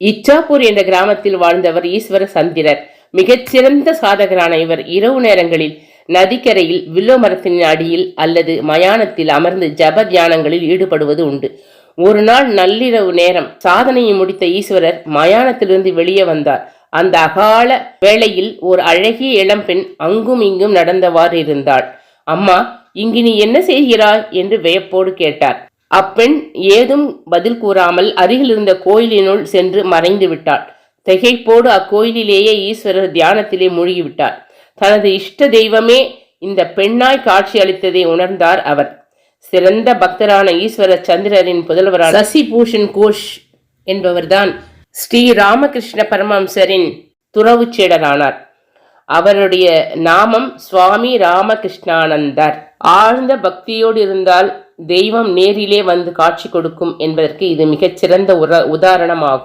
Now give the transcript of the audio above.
இச்சாப்பூர் என்ற கிராமத்தில் வாழ்ந்தவர் ஈஸ்வர சந்திரர் மிகச்சிறந்த சாதகரான இவர் இரவு நேரங்களில் நதிக்கரையில் வில்லோ மரத்தின் அடியில் அல்லது மயானத்தில் அமர்ந்து ஜப தியானங்களில் ஈடுபடுவது உண்டு. ஒரு நாள் நள்ளிரவு நேரம் சாதனையை முடித்த ஈஸ்வரர் மயானத்திலிருந்து வெளியே வந்தார். அந்த அகால வேளையில் ஒரு அழகிய இளம்பெண் அங்கும் இங்கும் நடந்தவாறு இருந்தாள். அம்மா இங்கு நீ என்ன செய்கிறாய்? என்று வியப்போடு கேட்டார். அப்பெண் ஏதும் பதில் கூறாமல் அருகில் இருந்த கோயிலினுள் சென்று மறைந்து விட்டாள். திகைப்போடு அக்கோயிலிலேயே ஈஸ்வரர் தியானத்திலே மூழ்கிவிட்டார். தனது இஷ்ட தெய்வமே இந்த பெண்ணாய் காட்சி அளித்ததை உணர்ந்தார் அவர். சிறந்த பக்தரான ஈஸ்வர சந்திரரின் புதல்வரான சசி பூஷன் கோஷ் என்பவர்தான் ஸ்ரீ ராமகிருஷ்ண பரமஹம்சரின் துறவுச் சீடரானார். அவருடைய நாமம் சுவாமி ராமகிருஷ்ணானந்தர். ஆழ்ந்த பக்தியோடு இருந்தால் தெய்வம் நேரிலே வந்து காட்சி கொடுக்கும் என்பதற்கு இது மிகச்சிறந்த உர உதாரணமாகும்.